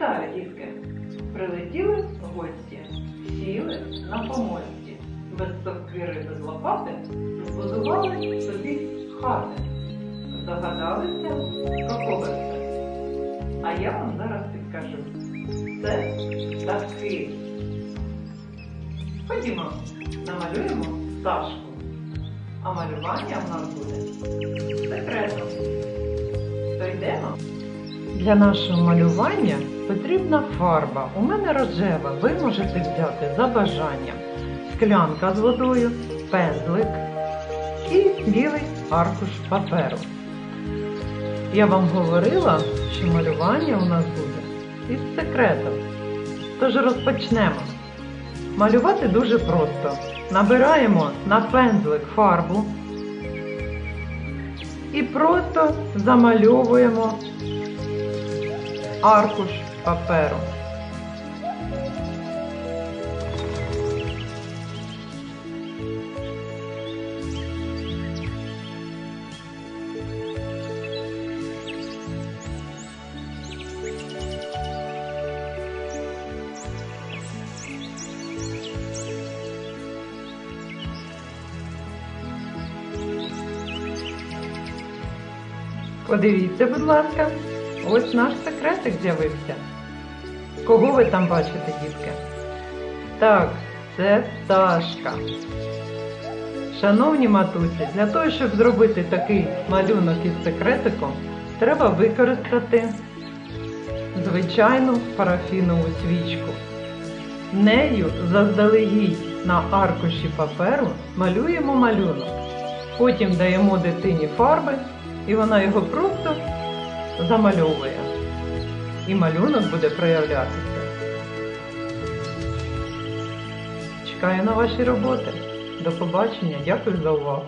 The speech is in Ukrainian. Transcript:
Вітаю, дітки! Прилетіли гості, сіли на помості, без сокири, без лопати, збудували собі хати. Здогадалися, про це? А я вам зараз підкажу. Це птахи. Ходімо, намалюємо пташку. А малювання в нас буде секретом. То йдемо. Для нашого малювання потрібна фарба. У мене рожева. Ви можете взяти за бажанням склянка з водою, пензлик і білий аркуш паперу. Я вам говорила, що малювання у нас буде із секретом. Тож розпочнемо. Малювати дуже просто. Набираємо на пензлик фарбу і просто замальовуємо аркуш паперу. Подивіться, будь ласка, ось наш секретик з'явився. Кого ви там бачите, дітки? Так, це пташка. Шановні матусі, для того, щоб зробити такий малюнок із секретиком, треба використати звичайну парафінову свічку. Нею заздалегідь на аркуші паперу малюємо малюнок. Потім даємо дитині фарби, і вона його просто замальовує. І малюнок буде проявлятися. Чекаю на ваші роботи. До побачення. Дякую за увагу.